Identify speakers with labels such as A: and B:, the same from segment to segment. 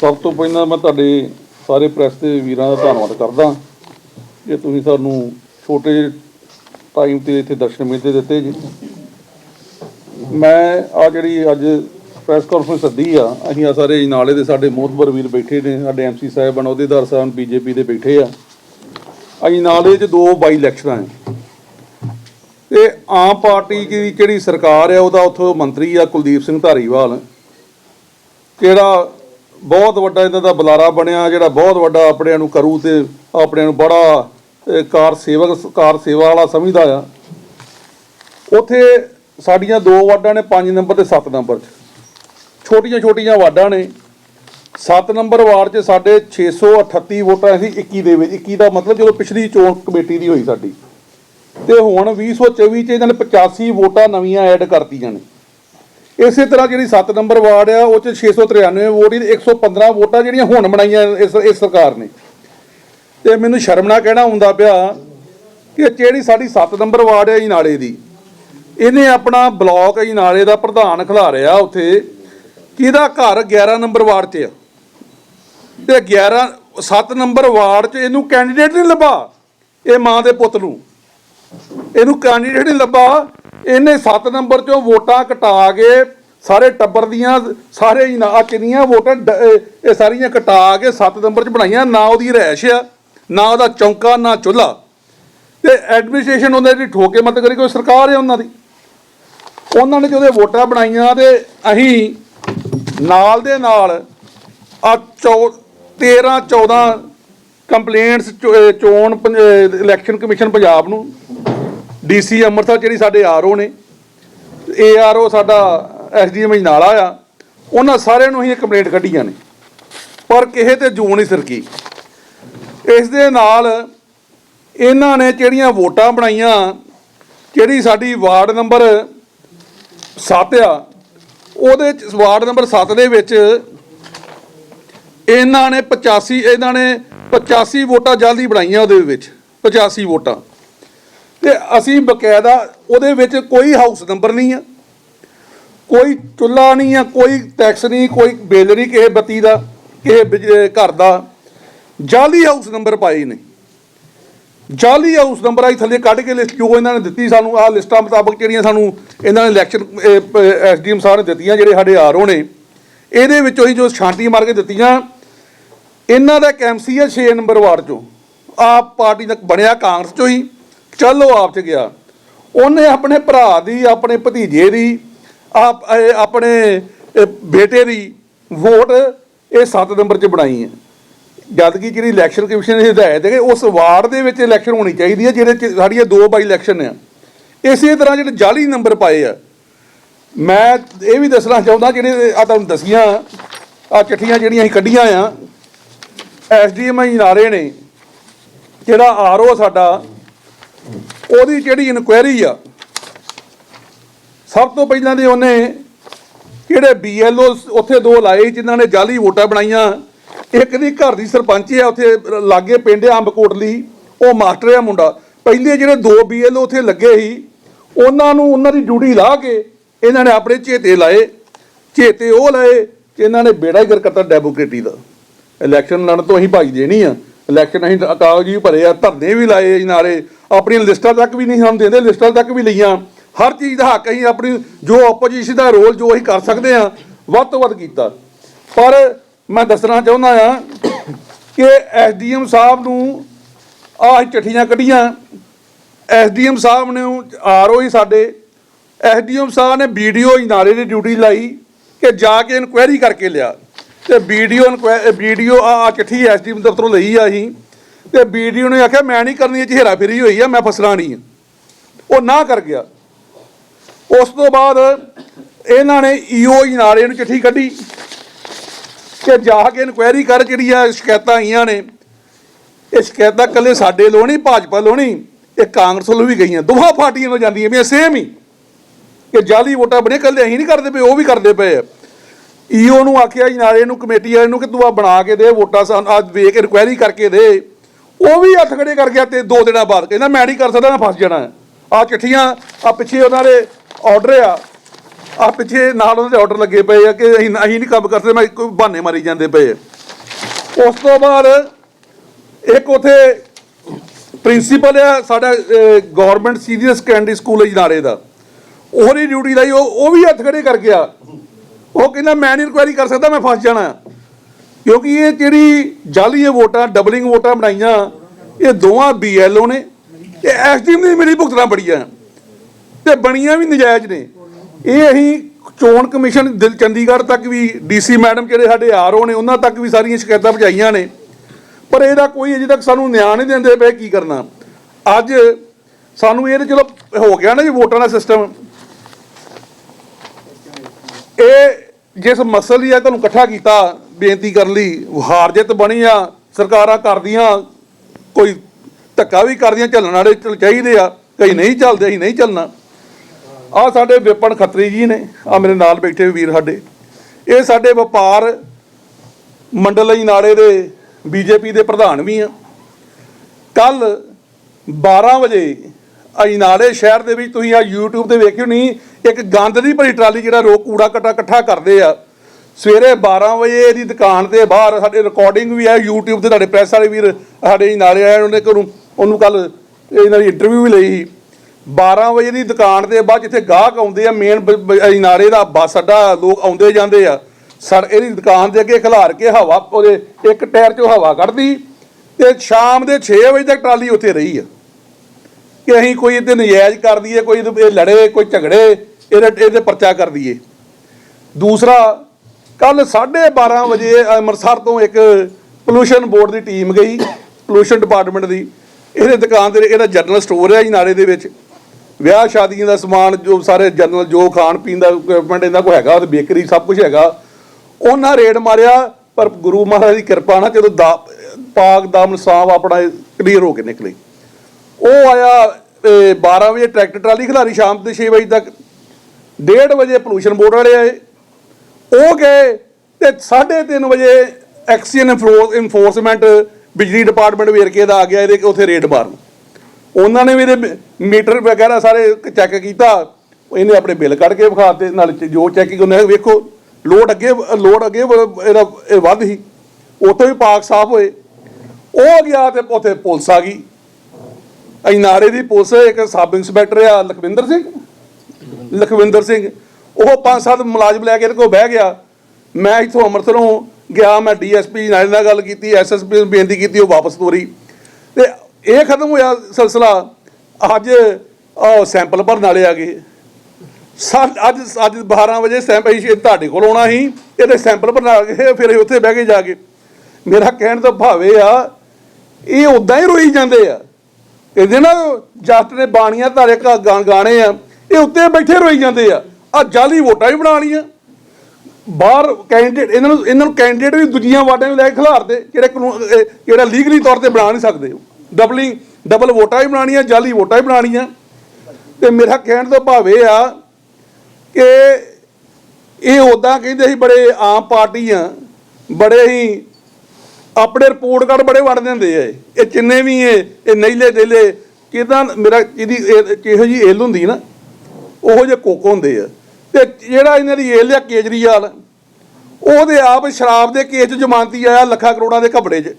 A: ਸਭ ਤੋਂ ਪਹਿਲਾਂ ਮੈਂ ਤੁਹਾਡੇ ਸਾਰੇ ਪ੍ਰੈਸ ਦੇ ਵੀਰਾਂ ਦਾ ਧੰਨਵਾਦ ਕਰਦਾ। ਕਿ ਤੁਸੀਂ ਸਾਨੂੰ ਛੋਟੇ ਜਿਹੇ ਟਾਈਮ ਤੇ ਇੱਥੇ ਦਰਸ਼ਨ ਮਿਲਦੇ ਦਿੱਤੇ ਜੀ। ਮੈਂ ਆ ਜਿਹੜੀ ਅੱਜ ਪ੍ਰੈਸ ਕਾਨਫਰੰਸ ਸੱਦੀ ਆ, ਅਸੀਂ ਆ ਸਾਰੇ ਨਾਲੇ ਦੇ ਸਾਡੇ ਮੋਹਤਬਰ ਵੀਰ ਬੈਠੇ ਨੇ, ਸਾਡੇ ਐਮਸੀ ਸਾਹਿਬ ਅਹੁਦੇਦਾਰ ਸਾਹਿਬ ਬੀਜੇਪੀ ਦੇ ਬੈਠੇ ਆ। ਅਸੀਂ ਨਾਲੇ 'ਚ ਦੋ ਬਾਈ ਇਲੈਕਸ਼ਨਾਂ ਹੈ ਤੇ ਆਮ ਪਾਰਟੀ ਦੀ ਜਿਹੜੀ ਸਰਕਾਰ ਆ, ਉਹਦਾ ਉੱਥੋਂ ਮੰਤਰੀ ਆ ਕੁਲਦੀਪ ਸਿੰਘ ਧਾਰੀਵਾਲ। ਕਿਹੜਾ ਬਹੁਤ ਵੱਡਾ ਇਹਨਾਂ ਦਾ ਬੁਲਾਰਾ ਬਣਿਆ, ਜਿਹੜਾ ਬਹੁਤ ਵੱਡਾ ਆਪਣਿਆਂ ਨੂੰ ਕਰੂ ਤੇ ਆਪਣਿਆਂ ਨੂੰ ਬੜਾ ਕਾਰ ਸੇਵਕ, ਕਾਰ ਸੇਵਾ ਵਾਲਾ ਸਮਝਦਾ ਆ। ਉਥੇ ਸਾਡੀਆਂ ਦੋ ਵਾਰਡਾਂ ਨੇ 5 ਨੰਬਰ ਤੇ 7 ਨੰਬਰ 'ਚ। ਛੋਟੀਆਂ ਛੋਟੀਆਂ ਵਾਰਡਾਂ ਨੇ। 7 ਨੰਬਰ ਵਾਰਡ 'ਚ ਸਾਡੇ 638 ਵੋਟਾਂ ਸੀ 21 ਦੇ ਵਿੱਚ 21 ਦਾ ਮਤਲਬ ਜਦੋਂ ਪਿਛਲੀ ਚੋਣ ਕਮੇਟੀ ਦੀ ਹੋਈ ਸਾਡੀ। ਤੇ ਹੁਣ 2024 ਚ ਇਹਨਾਂ ਨੇ 85 ਵੋਟਾਂ ਨਵੀਆਂ ਐਡ ਕਰਤੀਆਂ ਨੇ। ਇਸੇ ਤਰ੍ਹਾਂ ਜਿਹੜੀ 7 ਨੰਬਰ ਵਾਰਡ ਆ, ਉਹ ਚ 693 ਵੋਟ ਹੀ 115 ਵੋਟਾਂ ਜਿਹੜੀਆਂ ਹੁਣ ਬਣਾਈਆਂ ਇਸ ਇਸ ਸਰਕਾਰ ਨੇ। ਤੇ ਮੈਨੂੰ ਸ਼ਰਮ ਕਹਿਣਾ ਹੁੰਦਾ ਪਿਆ ਕਿ ਜਿਹੜੀ ਸਾਡੀ 7 ਨੰਬਰ ਵਾਰਡ ਹੈ ਜੀ ਨਾਲੇ ਦੀ, ਇਹਨੇ ਆਪਣਾ ਬਲਾਕ ਜੀ ਨਾਲੇ ਦਾ ਪ੍ਰਧਾਨ ਖਿਲਾਰਿਆ ਉੱਥੇ ਕਿਹਦਾ ਘਰ 11 ਨੰਬਰ ਵਾਰਡ 'ਚ ਆ। ਤੇ 11 7 ਨੰਬਰ ਵਾਰਡ 'ਚ ਇਹਨੂੰ ਕੈਂਡੀਡੇਟ ਨਹੀਂ ਲੱਭਾ, ਇਹ ਮਾਂ ਦੇ ਪੁੱਤ ਨੂੰ। ਇਹਨੂੰ ਕੈਂਡੀਡੇਟ ਨਹੀਂ ਲੱਭਾ ਇਹਨੇ 7 ਨੰਬਰ 'ਚੋਂ ਵੋਟਾਂ ਕਟਾ ਕੇ ਸਾਰੇ ਟੱਬਰ ਦੀਆਂ, ਸਾਰੇ ਹੀ ਨਾ, ਆਹ ਕਿੰਨੀਆਂ ਵੋਟਾਂ ਡ- ਇਹ ਸਾਰੀਆਂ ਕਟਾ ਕੇ 7 ਨੰਬਰ 'ਚ ਬਣਾਈਆਂ, ਨਾ ਉਹਦੀ ਰਹਿਸ਼ ਆ, ਨਾ ਉਹਦਾ ਚੌਂਕਾ, ਨਾ ਚੁੱਲ੍ਹਾ। ਤੇ ਐਡਮਿਨਿਸਟ੍ਰੇਸ਼ਨ ਉਹਨਾਂ ਦੀ ਠੋਕੇ ਮਤ ਕਰੀ, ਕੋਈ ਸਰਕਾਰ ਹੈ ਉਹਨਾਂ ਦੀ। ਉਹਨਾਂ ਨੇ ਜਦੋਂ ਵੋਟਾਂ ਬਣਾਈਆਂ ਤੇ ਅਸੀਂ ਨਾਲ ਦੇ ਨਾਲ ਆ 13 14 ਕੰਪਲੇਂਟਸ ਚੋਣ, ਪੰਜ- ਇਲੈਕਸ਼ਨ ਕਮਿਸ਼ਨ ਪੰਜਾਬ ਨੂੰ ਡੀਸੀ ਅੰਮ੍ਰਿਤਸਰ ਜਿਹੜੀ ਸਾਡੇ ਆਰਓ ਨੇ ਏਆਰਓ ਸਾਡਾ ਐਸਡੀਐਮ ਨਾਲਾ ਆ, ਉਹਨਾਂ ਸਾਰਿਆਂ ਨੂੰ ਅਸੀਂ ਕੰਪਲੇਂਟ ਕੱਢੀਆਂ ਨੇ। ਪਰ ਕਿਸੇ ਤੇ ਜੂ ਨਹੀਂ ਸਰਕੀ। ਇਸ ਦੇ ਨਾਲ ਇਹਨਾਂ ਨੇ ਜਿਹੜੀਆਂ ਵੋਟਾਂ ਬਣਾਈਆਂ, ਜਿਹੜੀ ਸਾਡੀ ਵਾਰਡ ਨੰਬਰ 7 ਆ, ਉਹਦੇ ਚ ਵਾਰਡ ਨੰਬਰ 7 ਦੇ ਵਿੱਚ ਇਹਨਾਂ ਨੇ 85 ਇਹਨਾਂ ਨੇ 85 ਵੋਟਾਂ ਜਲਦੀ ਬਣਾਈਆਂ ਉਹਦੇ ਵਿੱਚ 85 ਵੋਟਾਂ। ਤੇ ਅਸੀਂ ਬਕਾਇਦਾ ਉਹਦੇ ਵਿੱਚ ਕੋਈ ਹਾਊਸ ਨੰਬਰ ਨਹੀਂ ਆ। ਕੋਈ ਚੁੱਲ੍ਹਾ ਨਹੀਂ ਆ, ਕੋਈ ਟੈਕਸ ਨਹੀਂ, ਕੋਈ ਬਿੱਲ ਨਹੀਂ ਕਿਸੇ ਬੱਤੀ ਦਾ, ਕਿਸੇ ਬਿਜ- ਘਰ ਦਾ। ਜਾਲੀ ਹਾਊਸ ਨੰਬਰ ਪਾਏ ਨੇ। ਜਾਲੀ ਹਾਊਸ ਨੰਬਰ ਆਈ ਥੱਲੇ ਕੱਢ ਕੇ ਲਿਸਟ ਜੋ ਇਹਨਾਂ ਨੇ ਦਿੱਤੀ ਸਾਨੂੰ, ਆਹ ਲਿਸਟਾਂ ਮੁਤਾਬਕ ਜਿਹੜੀਆਂ ਸਾਨੂੰ ਇਹਨਾਂ ਨੇ ਇਲੈਕਸ਼ਨ ਐਸਡੀਐਮ ਸਾਹਿਬ ਨੇ ਦਿੱਤੀਆਂ, ਜਿਹੜੇ ਸਾਡੇ ਆਰਓ ਨੇ ਇਹਦੇ ਵਿੱਚੋਂ ਹੀ ਜੋ ਛਾਂਟੀ ਮਾਰ ਕੇ ਦਿੱਤੀਆਂ, ਇਹਨਾਂ ਦਾ ਇੱਕ ਐਮਸੀ ਹੈ 6 ਨੰਬਰ ਵਾਰਡ ਚੋਂ। ਆਪ ਪਾਰਟੀ ਦਾ ਬਣਿਆ ਕਾਂਗਰਸ ਚੋਂ ਹੀ। ਚੱਲ ਉਹ ਆਪ ਚ ਗਿਆ। ਉਹਨੇ ਆਪਣੇ ਭਰਾ ਦੀ, ਆਪਣੇ ਭਤੀਜੇ ਦੀ ਆਪਣੇ ਬੇਟੇ ਦੀ ਵੋਟ ਇਹ 7 ਨੰਬਰ 'ਚ ਬਣਾਈ ਹੈ। ਜਦ ਕਿ ਜਿਹੜੀ ਇਲੈਕਸ਼ਨ ਕਮਿਸ਼ਨ ਦੀ ਹਦਾਇਤ ਹੈ ਕਿ ਉਸ ਵਾਰਡ ਦੇ ਵਿੱਚ ਇਲੈਕਸ਼ਨ ਹੋਣੀ ਚਾਹੀਦੀ ਹੈ, ਜਿਹੜੇ ਸਾਡੀਆਂ ਦੋ ਬਾਈ ਇਲੈਕਸ਼ਨ ਆ। ਇਸੇ ਤਰ੍ਹਾਂ ਜਿਹੜੇ ਜਾਲੀ ਨੰਬਰ ਪਾਏ ਆ। ਮੈਂ ਇਹ ਵੀ ਦੱਸਣਾ ਚਾਹੁੰਦਾ, ਜਿਹੜੇ ਆ ਤੁਹਾਨੂੰ ਦਸੀਆਂ ਆ ਚਿੱਠੀਆਂ ਜਿਹੜੀਆਂ ਅਸੀਂ ਕੱਢੀਆਂ ਆ ਐਸਡੀਐਮ ਨਾਰੇ ਨੇ, ਜਿਹੜਾ ਆਰਓ ਸਾਡਾ ਉਹਦੀ ਜਿਹੜੀ ਇਨਕੁਆਇਰੀ ਆ, ਸਭ ਤੋਂ ਪਹਿਲਾਂ ਦੇ ਉਹਨੇ ਜਿਹੜੇ ਬੀਐਲਓ ਉੱਥੇ ਦੋ ਲਾਏ ਜਿਨ੍ਹਾਂ ਨੇ ਜਾਲੀ ਵੋਟਾਂ ਬਣਾਈਆਂ। ਇੱਕ ਦੀ ਘਰ ਦੀ ਸਰਪੰਚ ਆ, ਉੱਥੇ ਲਾਗੇ ਪਿੰਡ ਆ ਅੰਬਕੋਟਲੀ, ਉਹ ਮਾਸਟਰ ਆ ਮੁੰਡਾ। ਪਹਿਲੇ ਜਿਹੜੇ ਦੋ ਬੀਐਲਓ ਉੱਥੇ ਲੱਗੇ ਸੀ, ਉਹਨਾਂ ਨੂੰ ਉਹਨਾਂ ਦੀ ਡਿਊਟੀ ਲਾ ਕੇ ਇਹਨਾਂ ਨੇ ਆਪਣੇ ਚੇਤੇ ਲਾਏ। ਚੇਤੇ ਉਹ ਲਾਏ ਕਿ ਇਹਨਾਂ ਨੇ ਬੇੜਾ ਹੀ ਕਰ ਕਰਤਾ ਡੈਮੋਕ੍ਰੇਟੀ ਦਾ। ਇਲੈਕਸ਼ਨ ਲੜਨ ਤੋਂ ਅਸੀਂ ਭਾਈ ਦੇਣੀ ਆ। ਇਲੈਕਸ਼ਨ ਅਸੀਂ ਕਾਗਜ਼ ਵੀ ਭਰੇ ਆ, ਧਰਨੇ ਵੀ ਲਾਏ ਜੀ ਆਪਣੀਆਂ ਲਿਸਟਾਂ ਤੱਕ ਵੀ ਨਹੀਂ ਸਾਨੂੰ ਦਿੰਦੇ, ਲਿਸਟਾਂ ਤੱਕ ਵੀ ਲਈਆਂ। ਹਰ ਚੀਜ਼ ਦਾ ਹੱਕ ਅਸੀਂ ਆਪਣੀ, ਜੋ ਆਪੋਜੀਸ਼ਨ ਦਾ ਰੋਲ, ਜੋ ਅਸੀਂ ਕਰ ਸਕਦੇ ਆ, ਵੱਧ ਤੋਂ ਵੱਧ ਕੀਤਾ। ਪਰ ਮੈਂ ਦੱਸਣਾ ਚਾਹੁੰਦਾ ਆ ਕਿ ਐਸਡੀਐਮ ਸਾਹਿਬ ਨੂੰ ਆਹ ਚਿੱਠੀਆਂ ਕੱਢੀਆਂ। ਐਸਡੀਐਮ ਸਾਹਿਬ ਨੇ ਆਰਓ ਹੀ ਸਾਡੇ। ਐਸਡੀਐਮ ਸਾਹਿਬ ਨੇ ਵੀਡੀਓ ਇਨਾਰੇ ਦੀ ਡਿਊਟੀ ਲਾਈ ਕਿ ਜਾ ਕੇ ਇਨਕੁਆਇਰੀ ਕਰਕੇ ਲਿਆ। ਤੇ ਵੀਡੀਓ ਵੀਡੀਓ ਆ ਆਹ ਚਿੱਠੀ ਐਸਡੀਐਮ ਦਫ਼ਤਰੋਂ ਲਈ ਆ ਅਸੀਂ। ਤੇ ਵੀਡੀਓ ਨੇ ਆਖਿਆ, ਮੈਂ ਨਹੀਂ ਕਰਨੀ, ਇਹ 'ਚ ਹੇਰਾ ਫੇਰੀ ਹੋਈ ਆ, ਮੈਂ ਫਸਣਾ ਨਹੀਂ ਉਹ ਨਾ ਕਰ ਗਿਆ। ਉਸ ਤੋਂ ਬਾਅਦ ਇਹਨਾਂ ਨੇ ਈਓ ਨਾਰੇ ਨੂੰ ਚਿੱਠੀ ਕੱਢੀ ਕਿ ਜਾ ਕੇ ਇਨਕੁਆਇਰੀ ਕਰ ਜਿਹੜੀ ਆ ਸ਼ਿਕਾਇਤਾਂ ਆਈਆਂ ਨੇ। ਇਹ ਸ਼ਿਕਾਇਤਾਂ ਕੱਲੇ ਸਾਡੇ ਲੋ ਨਹੀਂ, ਭਾਜਪਾ ਲੋ ਨਹੀਂ, ਇਹ ਕਾਂਗਰਸ ਵੱਲੋਂ ਵੀ ਗਈਆਂ। ਦੋਹਾਂ ਪਾਰਟੀਆਂ ਨੂੰ ਜਾਂਦੀਆਂ ਵੀ ਸੇਮ ਹੀ। ਕਿ ਜਾਲੀ ਵੋਟਾਂ ਬਣੇ ਕੱਲੇ ਅਸੀਂ ਨਹੀਂ ਕਰਦੇ ਪਏ, ਉਹ ਵੀ ਕਰਦੇ ਪਏ ਆ। ਈਓ ਨੂੰ ਆਖਿਆ ਜੀ ਨਾਲੇ ਨੂੰ ਕਮੇਟੀ ਵਾਲੇ ਨੂੰ ਕਿ ਤੂੰ ਆ ਬਣਾ ਕੇ ਦੇ ਵੋਟਾਂ ਸਾਨੂੰ ਆ ਵੇਖ ਕੇ ਇਨਕੁਆਇਰੀ ਕਰਕੇ ਦੇ। ਉਹ ਵੀ ਹੱਥ ਖੜੇ ਕਰ ਗਿਆ ਤੇ ਦੋ ਦਿਨਾਂ ਬਾਅਦ ਕਹਿੰਦਾ ਮੈਂ ਨਹੀਂ ਕਰ ਸਕਦਾ, ਮੈਂ ਫਸ ਜਾਣਾ। ਆ ਚਿੱਠੀਆਂ, ਆ ਪਿੱਛੇ ਉਹਨਾਂ ਦੇ ਆਰਡਰ ਆ। ਆ ਪਿੱਛੇ ਨਾਲ ਉਹਨਾਂ ਦੇ ਆਰਡਰ ਲੱਗੇ ਪਏ ਆ ਕਿ ਅਸੀਂ ਅਸੀਂ ਨਹੀਂ ਕੰਮ ਕਰਦੇ ਮੈਂ ਕੋਈ ਬਹਾਨੇ ਮਾਰੀ ਜਾਂਦੇ ਪਏ ਉਸ ਤੋਂ ਬਾਅਦ ਇੱਕ ਉਥੇ ਪ੍ਰਿੰਸੀਪਲ ਆ, ਸਾਡਾ government senior secondary school Janare ਦਾ। ਉਹਦੀ ਡਿਊਟੀ ਲਈ, ਉਹ ਉਹ ਵੀ ਹੱਥ ਖੜੇ ਕਰ ਗਿਆ। ਉਹ ਕਹਿੰਦਾ ਮੈਂ ਨਹੀਂ ਇਨਕੁਆਇਰੀ ਕਰ ਸਕਦਾ, ਮੈਂ ਫਸ ਜਾਣਾ। ਕਿਉਂਕਿ ਇਹ ਜਿਹੜੀ ਜਾਲੀਆਂ ਵੋਟਾਂ ਡਬਲਿੰਗ ਵੋਟਾਂ ਬਣਾਈਆਂ, ਇਹ ਦੋਵਾਂ ਬੀਐਲਓ ਨੇ ਤੇ ਐਸਟੀਮ ਦੀ ਮੇਰੀ ਭੁਗਤਣਾ ਬੜੀਆਂ। ਤੇ ਬਣੀਆਂ ਵੀ ਨਜਾਇਜ਼ ਨੇ। ਇਹ ਅਸੀਂ ਚੋਣ ਕਮਿਸ਼ਨ ਦਿਲ ਚੰਡੀਗੜ੍ਹ ਤੱਕ ਵੀ ਡੀਸੀ ਮੈਡਮ ਜਿਹੜੇ ਸਾਡੇ ਆਰਓ ਨੇ, ਉਹਨਾਂ ਤੱਕ ਵੀ ਸਾਰੀਆਂ ਸ਼ਿਕਾਇਤਾਂ ਪਹੁੰਚਾਈਆਂ ਨੇ। ਪਰ ਇਹਦਾ ਕੋਈ ਅਜੇ ਤੱਕ ਸਾਨੂੰ ਨਿਆਂ ਨਹੀਂ ਦਿੰਦੇ ਪਏ ਕੀ ਕਰਨਾ। ਅੱਜ ਸਾਨੂੰ ਇਹ ਤਾਂ ਚਲੋ ਹੋ ਗਿਆ ਨਾ ਜੀ ਵੋਟਾਂ ਦਾ ਸਿਸਟਮ ਇਹ ਜਿਸ ਮਸਲੇ ਆ ਤੁਹਾਨੂੰ ਇਕੱਠਾ ਕੀਤਾ, ਬੇਨਤੀ ਕਰਨ ਲਈ, ਹਾਰ ਜਿੱਤ ਬਣੀ ਆ, ਸਰਕਾਰਾਂ ਕਰਦੀਆਂ, ਕੋਈ ਧੱਕਾ ਵੀ ਕਰਦੀਆਂ ਚੱਲਣ ਵਾਲੇ ਚਾਹੀਦੇ ਆ, ਕਈ ਨਹੀਂ ਚੱਲਦੇ, ਅਸੀਂ ਨਹੀਂ ਚੱਲਣਾ। ਆ ਸਾਡੇ ਵਿਪਨ ਖੱਤਰੀ ਜੀ ਨੇ ਆ ਮੇਰੇ ਨਾਲ ਬੈਠੇ ਵੀਰ ਸਾਡੇ। ਇਹ ਸਾਡੇ ਵਪਾਰ ਮੰਡਲ ਨਾੜੇ ਦੇ ਬੀਜੇਪੀ ਦੇ ਪ੍ਰਧਾਨ ਵੀ ਆ। ਕੱਲ 12 ਵਜੇ ਅਜਨਾਲੇ ਸ਼ਹਿਰ ਦੇ ਵਿੱਚ, ਤੁਸੀਂ ਆ YouTube ਤੇ ਵੇਖਿਓ ਨਹੀਂ ਇੱਕ ਗੰਦ ਦੀ ਭਰੀ ਟਰਾਲੀ ਜਿਹੜਾ ਰੋਕ ਕੂੜਾ ਕਟਾ ਇਕੱਠਾ ਕਰਦੇ ਆ। ਸਵੇਰੇ 12 ਵਜੇ ਇਹਦੀ ਦੁਕਾਨ ਦੇ ਬਾਹਰ ਸਾਡੇ ਰਿਕਾਰਡਿੰਗ ਵੀ ਆ YouTube ਤੇ ਤੁਹਾਡੇ ਪ੍ਰੈਸ ਵਾਲੇ ਵੀਰ, ਸਾਡੇ ਨਾਲੇ ਆਏ ਉਹਨੇ ਘਰੋਂ, ਉਹਨੂੰ ਕੱਲ ਇਹਨਾਂ ਦੀ ਇੰਟਰਵਿਊ ਵੀ ਲਈ ਸੀ। 12 ਵਜੇ ਦੀ ਦੁਕਾਨ ਦੇ ਬਾਅਦ ਜਿੱਥੇ ਗਾਹਕ ਆਉਂਦੇ ਆ ਮੇਨ ਨਾਰੇ ਦਾ ਬੱਸ ਅੱਡਾ, ਲੋਕ ਆਉਂਦੇ ਜਾਂਦੇ ਆ। ਸਰ, ਇਹਦੀ ਦੁਕਾਨ ਦੇ ਅੱਗੇ ਖਿਲਾਰ ਕੇ ਹਵਾ, ਉਹਦੇ ਇੱਕ ਟਾਇਰ 'ਚੋਂ ਹਵਾ ਕੱਢਦੀ ਤੇ ਸ਼ਾਮ ਦੇ 6 ਵਜੇ ਤੱਕ ਟਰਾਲੀ ਉੱਥੇ ਰਹੀ ਆ। ਕਿ ਅਸੀਂ ਕੋਈ ਇਹਦੇ ਨਜਾਇਜ਼ ਕਰ ਦਈਏ, ਕੋਈ ਲੜੇ, ਕੋਈ ਝਗੜੇ ਇਹਦੇ ਇਹਦੇ ਪਰਚਾ ਕਰ ਦਈਏ। ਦੂਸਰਾ, ਕੱਲ 12:30 ਵਜੇ ਅੰਮ੍ਰਿਤਸਰ ਤੋਂ ਇੱਕ ਪੋਲੂਸ਼ਨ ਬੋਰਡ ਦੀ ਟੀਮ ਗਈ ਪੋਲੂਸ਼ਨ ਡਿਪਾਰਟਮੈਂਟ ਦੀ। ਇਹਦੇ ਦੁਕਾਨ ਤੇ ਇਹਦਾ ਜਨਰਲ ਸਟੋਰ ਹੈ ਜੀ ਨਾਲੇ ਦੇ ਵਿੱਚ। ਵਿਆਹ ਸ਼ਾਦੀਆਂ ਦਾ ਸਮਾਨ ਜੋ ਸਾਰੇ ਜਨਰਲ ਜੋ ਖਾਣ ਪੀਣ ਦਾ ਇਕਵਿਪਮੈਂਟ ਇਹਨਾਂ ਕੋਲ ਹੈਗਾ ਉਹ ਬੇਕਰੀ ਸਭ ਕੁਝ ਹੈਗਾ। ਉਹਨਾਂ ਰੇਡ ਮਾਰਿਆ, ਪਰ ਗੁਰੂ ਮਹਾਰਾਜ ਦੀ ਕਿਰਪਾ ਨਾਲ ਜਦੋਂ ਦਾ ਪਾਕ ਦਾਮਨ ਸਾਹਬ ਆਪਣਾ ਕਲੀਅਰ ਹੋ ਕੇ ਨਿਕਲੇ। ਉਹ ਆਇਆ, ਇਹ 12 ਵਜੇ ਟਰੈਕਟਰ ਟਰਾਲੀ ਖਿਲਾਰੀ, ਸ਼ਾਮ ਦੇ 6 ਵਜੇ ਤੱਕ 1:30 ਵਜੇ ਪੋਲੂਸ਼ਨ ਬੋਰਡ ਵਾਲੇ ਆਏ। ਉਹ ਗਏ ਤੇ 3:30 ਵਜੇ ਐਕਸੀਅਨ ਇਨਫੋਰਸਮੈਂਟ ਬਿਜਲੀ ਡਿਪਾਰਟਮੈਂਟ ਵੇਰਕੇ ਦਾ ਆ ਗਿਆ ਇਹਦੇ ਉੱਥੇ ਰੇਟ ਮਾਰਨ। ਉਹਨਾਂ ਨੇ ਵੀ ਇਹਦੇ ਮੀਟਰ ਵਗੈਰਾ ਸਾਰੇ ਚੈੱਕ ਕੀਤਾ। ਇਹਨੇ ਆਪਣੇ ਬਿੱਲ ਕੱਢ ਕੇ ਵਿਖਾਤੇ, ਨਾਲ ਚ- ਜੋ ਚੈਕਿੰਗ ਉਹਨੇ ਵੇਖੋ, ਲੋਡ ਅੱਗੇ ਲੋਡ ਅੱਗੇ ਇਹਦਾ ਇਹ ਵੱਧ ਸੀ। ਉੱਥੇ ਵੀ ਪਾਕ ਸਾਫ਼ ਹੋਏ। ਉਹ ਗਿਆ ਤੇ ਉੱਥੇ ਪੁਲਿਸ ਆ ਗਈ। ਅਜਨਾਰੇ ਦੀ ਪੁਲਿਸ, ਇੱਕ ਸਬ ਇੰਸਪੈਕਟਰ ਆ, ਲਖਵਿੰਦਰ ਸਿੰਘ। ਲਖਵਿੰਦਰ ਸਿੰਘ, ਉਹ ਪੰਜ ਸੱਤ ਮੁਲਾਜ਼ਮ ਲੈ ਕੇ ਇਹਦੇ ਕੋਲ ਬਹਿ ਗਿਆ। ਮੈਂ ਇੱਥੋਂ ਅੰਮ੍ਰਿਤਸਰੋਂ ਗਿਆ, ਮੈਂ ਡੀਐਸਪੀ ਨਾਲ ਨਾਲ ਗੱਲ ਕੀਤੀ ਐਸਐਸਪੀ ਨੂੰ ਬੇਨਤੀ ਕੀਤੀ, ਉਹ ਵਾਪਸ ਤੋਰੀ। ਤੇ ਇਹ ਖਤਮ ਹੋਇਆ ਸਿਲਸਿਲਾ। ਅੱਜ ਸੈਂਪਲ ਭਰਨ ਵਾਲੇ ਆ ਗਏ। ਅੱਜ ਅੱਜ 12 ਵਜੇ ਸੈਂਪਲ ਅਸੀਂ ਤੁਹਾਡੇ ਕੋਲ ਆਉਣਾ ਸੀ, ਇਹਦੇ ਸੈਂਪਲ ਬਣਾ ਕੇ ਫਿਰ ਉੱਥੇ ਬਹਿ ਕੇ ਜਾ ਕੇ। ਮੇਰਾ ਕਹਿਣ ਤੋਂ ਭਾਵੇਂ ਆ, ਇਹ ਉਦਾਂ ਹੀ ਰੋਈ ਜਾਂਦੇ ਆ। ਕਹਿੰਦੇ ਨਾ ਜੱਟ ਨੇ ਬਾਣੀਆਂ ਧਾਰੇ ਗਾਣੇ ਆ। ਇਹ ਉੱਤੇ ਬੈਠੇ ਰੋਈ ਜਾਂਦੇ ਆ। ਆ ਜਾਲੀ ਵੋਟਾਂ ਵੀ ਬਣਾ ਬਾਹਰ ਕੈਂਡੀਡੇਟ ਇਹਨਾਂ ਨੂੰ ਇਹਨਾਂ ਨੂੰ ਕੈਂਡੀਡੇਟ ਵੀ ਦੂਜੀਆਂ ਵਾਰਡਾਂ ਨੂੰ ਲੈ ਕੇ ਖਿਲਾਰਦੇ ਜਿਹੜੇ ਕਾਨੂੰਨ ਇਹ ਜਿਹੜਾ ਲੀਗਲੀ ਤੌਰ ਤੇ ਬਣਾ ਨਹੀਂ ਸਕਦੇ ਡਬਲਿੰਗ ਡਬਲ ਵੋਟਾਂ ਵੀ ਬਣਾਉਣੀਆਂ, ਜਾਲੀ ਵੋਟਾਂ ਵੀ ਬਣਾਉਣੀਆਂ। ਤੇ ਮੇਰਾ ਕਹਿਣ ਤੋਂ ਇਹ ਆ ਕਿ ਇਹ ਉਦਾਂ ਕਹਿੰਦੇ ਸੀ ਬੜੇ ਆਮ ਪਾਰਟੀ ਆ, ਬੜੇ ਹੀ ਆਪਣੇ ਰਿਪੋਰਟ ਕਾਰਡ ਬੜੇ ਵੜ ਦਿੰਦੇ ਆ ਇਹ। ਜਿੰਨੇ ਵੀ ਇਹ ਇਹ ਨਹੀਂਲੇ ਦੇਲੇ ਕਿਦਾਂ ਮੇਰਾ ਇਹਦੀ ਇਹ- ਇਹੋ ਜੀ ਏਲ ਹੁੰਦੀ ਨਾ ਉਹੋ ਜਿਹੇ ਕੋਕ ਹੁੰਦੇ ਆ। ਤੇ ਜਿਹੜਾ ਇਹਨਾਂ ਦੀ ਏਲ ਆ ਕੇਜਰੀਵਾਲ, ਉਹਦੇ ਆਪ ਸ਼ਰਾਬ ਦੇ ਕੇਸ ਜ਼ਮਾਨਤੀ ਆਇਆ ਲੱਖਾਂ ਕਰੋੜਾਂ ਦੇ ਘਪੜੇ 'ਚ।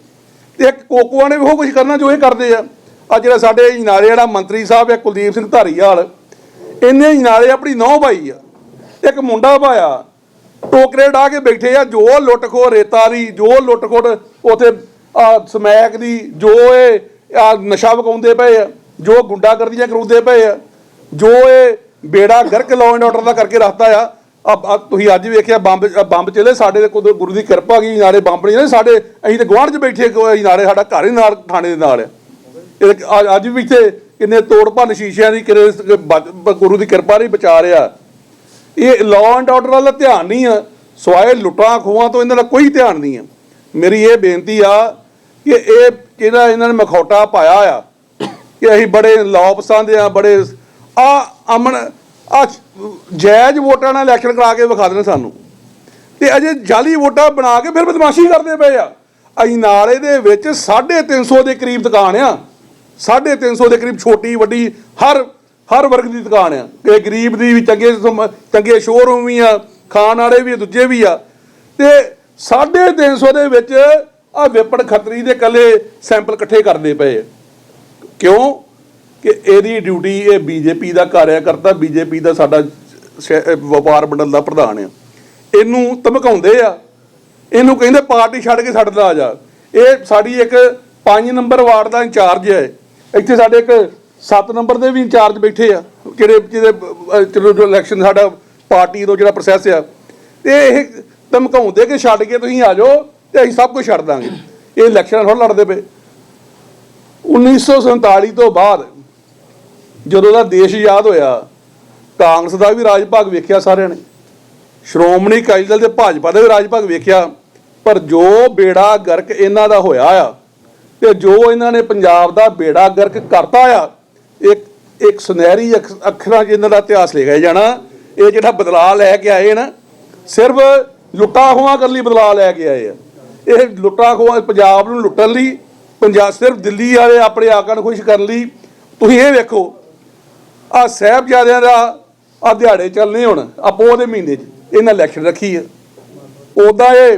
A: ਤੇ ਇੱਕ ਕੋਕੋਆਂ ਨੇ ਵੀ ਉਹ ਕੁਝ ਕਰਨਾ ਜੋ ਇਹ ਕਰਦੇ ਆ। ਆ ਜਿਹੜਾ ਸਾਡੇ ਇਨਾਰੇ ਜਿਹੜਾ ਮੰਤਰੀ ਸਾਹਿਬ ਹੈ ਕੁਲਦੀਪ ਸਿੰਘ ਧਾਰੀਵਾਲ ਇਹਨੇ ਇਨਾਰੇ ਆਪਣੀ ਨੌ ਭਾਈ ਆ। ਇੱਕ ਮੁੰਡਾ ਭਾਇਆ ਟੋਕਰੇ ਢਾ ਕੇ ਬੈਠੇ ਆ, ਜੋ ਲੁੱਟ ਖੋ ਰੇਤਾ ਦੀ ਜੋ ਲੁੱਟ ਖੋਟ ਉਥੇ ਆ ਸਮੈਕ ਦੀ, ਜੋ ਇਹ ਆ ਨਸ਼ਾ ਵਕਾਉਂਦੇ ਪਏ ਆ, ਜੋ ਗੁੰਡਾਗਰਦੀਆਂ ਕਰਾਉਂਦੇ ਪਏ ਆ, ਜੋ ਇਹ ਬੇੜਾ ਗਰਕ ਲਾਅ ਐਂਡ ਆਰਡਰ ਦਾ ਕਰਕੇ ਰੱਖਤਾ ਆ। ਆ- ਤੁਸੀਂ ਅੱਜ ਵੇਖਿਆ ਬੰਬ ਬੰਬ ਚਲੇ ਸਾਡੇ ਦੇ ਗੁਰੂ ਦੀ ਕਿਰਪਾ ਗਈ ਨਾਲੇ ਬੰਬ ਨਹੀਂ ਨੇ ਸਾਡੇ ਅਸੀਂ ਤੇ ਗੁਆਂਢ 'ਚ ਬੈਠੇ ਕੋਈ ਨਾਲੇ, ਸਾਡਾ ਘਰ ਹੀ ਨਾਲ, ਥਾਣੇ ਦੇ ਨਾਲ ਆ। ਅੱਜ- ਵੀ ਇੱਥੇ ਕਿੰਨੇ ਤੋੜ ਭੰਨ ਸ਼ੀਸ਼ਿਆਂ ਦੀ ਕਿਰੇ ਗੁਰੂ ਦੀ ਕਿਰਪਾ ਨਹੀਂ ਬਚਾ ਰਿਹਾ ਇਹ ਲਾਅ ਐਂਡ ਆਰਡਰ ਵਾਲਾ ਧਿਆਨ ਨਹੀਂ ਆ। ਸਵਾਏ ਲੁੱਟਾਂ ਖੋਹਾਂ ਤੋਂ ਇਹਨਾਂ ਦਾ ਕੋਈ ਧਿਆਨ ਨਹੀਂ ਆ। ਮੇਰੀ ਇਹ ਬੇਨਤੀ ਆ ਕਿ ਇਹ ਜਿਹੜਾ ਇਹਨਾਂ ਨੇ ਮਖੌਟਾ ਪਾਇਆ ਆ, ਕਿ ਅਸੀਂ ਬੜੇ ਲਾਅ ਪਸੰਦ ਆ, ਬੜੇ ਆ ਅਮਨ, ਆ ਜਾਇਜ਼ ਵੋਟਾਂ ਨਾਲ ਇਲੈਕਸ਼ਨ ਕਰਾ ਕੇ ਵਿਖਾ ਦੇਣ ਸਾਨੂੰ। ਤੇ ਅਜੇ ਜਾਲੀ ਵੋਟਾਂ ਬਣਾ ਕੇ ਫਿਰ ਬਦਮਾਸ਼ੀ ਕਰਦੇ ਪਏ ਆ। ਅਜਨਾਲੇ ਦੇ ਵਿੱਚ 350 ਦੇ ਕਰੀਬ ਦੁਕਾਨ ਆ। 350 ਦੇ ਕਰੀਬ ਛੋਟੀ, ਵੱਡੀ, ਹਰ ਹਰ ਵਰਗ ਦੀ ਦੁਕਾਨ ਆ। ਕਿ ਗਰੀਬ ਦੀ ਵੀ ਚੰਗੇ ਚੰਗੇ ਸ਼ੋਰੂਮ ਵੀ ਆ, ਖਾਣ ਵਾਲੇ ਵੀ ਦੂਜੇ ਵੀ ਆ। ਤੇ 350 ਦੇ ਵਿੱਚ ਆ ਵਿਪਣ ਖੱਤਰੀ ਦੇ ਕੱਲੇ ਸੈਂਪਲ ਇਕੱਠੇ ਕਰਦੇ ਪਏ ਕਿਉਂ? ਕਿ ਇਹਦੀ ਡਿਊਟੀ ਇਹ ਬੀਜੇਪੀ ਦਾ ਕਾਰਿਆਕਰਤਾ, ਬੀਜੇਪੀ ਦਾ ਸਾਡਾ ਵਪਾਰ ਮੰਡਲ ਦਾ ਪ੍ਰਧਾਨ ਆ। ਇਹਨੂੰ ਧਮਕਾਉਂਦੇ ਆ। ਇਹਨੂੰ ਕਹਿੰਦੇ ਪਾਰਟੀ ਛੱਡ ਕੇ ਸਾਡੇ ਨਾਲ ਆ ਜਾ। ਇਹ ਸਾਡੀ ਇੱਕ 5 ਨੰਬਰ ਵਾਰਡ ਦਾ ਇੰਚਾਰਜ ਹੈ ਇੱਥੇ ਸਾਡੇ ਇੱਕ 7 ਨੰਬਰ ਦੇ ਵੀ ਇੰਚਾਰਜ ਬੈਠੇ ਆ, ਜਿਹੜੇ ਜਿਹਦੇ ਚਲੋ ਜੋ ਇਲੈਕਸ਼ਨ ਸਾਡਾ ਪਾਰਟੀ ਤੋਂ ਜਿਹੜਾ ਪ੍ਰੋਸੈਸ ਆ। ਤੇ ਇਹ ਧਮਕਾਉਂਦੇ ਕਿ ਛੱਡ ਕੇ ਤੁਸੀਂ ਆ ਜਾਓ ਤੇ ਅਸੀਂ ਸਭ ਕੁਝ ਛੱਡ ਦਾਂਗੇ। ਇਹ ਇਲੈਕਸ਼ਨ ਥੋੜਾ ਲੜਦੇ ਪਏ। 1947 ਤੋਂ ਬਾਅਦ ਜਦੋਂ ਦਾ ਦੇਸ਼ ਆਜ਼ਾਦ ਹੋਇਆ, ਕਾਂਗਰਸ ਦਾ ਵੀ ਰਾਜ ਭਾਗ ਵੇਖਿਆ ਸਾਰਿਆਂ ਨੇ। ਸ਼੍ਰੋਮਣੀ ਅਕਾਲੀ ਦਲ ਤੇ ਭਾਜਪਾ ਦਾ ਵੀ ਰਾਜ ਭਾਗ ਵੇਖਿਆ, ਪਰ ਜੋ ਬੇੜਾ ਗਰਕ ਇਹਨਾਂ ਦਾ ਹੋਇਆ ਆ, ਤੇ ਜੋ ਇਹਨਾਂ ਨੇ ਪੰਜਾਬ ਦਾ ਬੇੜਾ ਗਰਕ ਕਰਤਾ ਆ, ਇੱਕ ਇੱਕ ਸੁਨਹਿਰੀ ਅੱਖ- ਅੱਖਰਾਂ 'ਚ ਇਹਨਾਂ ਦਾ ਇਤਿਹਾਸ ਲਿਖਿਆ ਜਾਣਾ, ਇਹ ਜਿਹੜਾ ਬਦਲਾਅ ਲੈ ਕੇ ਆਏ ਨਾ, ਸਿਰਫ ਲੁੱਟਾ ਖੋਹਾਂ ਕਰਨ ਲਈ ਬਦਲਾਅ ਲੈ ਕੇ ਆਏ ਆ। ਇਹ ਲੁੱਟਾ ਖੋਹਾਂ, ਪੰਜਾਬ ਨੂੰ ਲੁੱਟਣ ਲਈ, ਪੰਜਾਬ ਸਿਰਫ ਦਿੱਲੀ ਵਾਲੇ ਆਪਣੇ ਆਕਾਂ ਨੂੰ ਖੁਸ਼ ਕਰਨ ਲਈ, ਤੁਸੀਂ ਇਹ ਵੇਖੋ ਆ ਸਾਹਿਬਜ਼ਾਦਿਆਂ ਦਾ ਆ ਦਿਹਾੜੇ ਚੱਲਨੇ ਹੁਣ, ਆਪੋ ਦੇ ਮਹੀਨੇ 'ਚ, ਇਹਨਾਂ ਇਲੈਕਸ਼ਨ ਰੱਖੀ ਆ। ਉਦਾਂ ਇਹ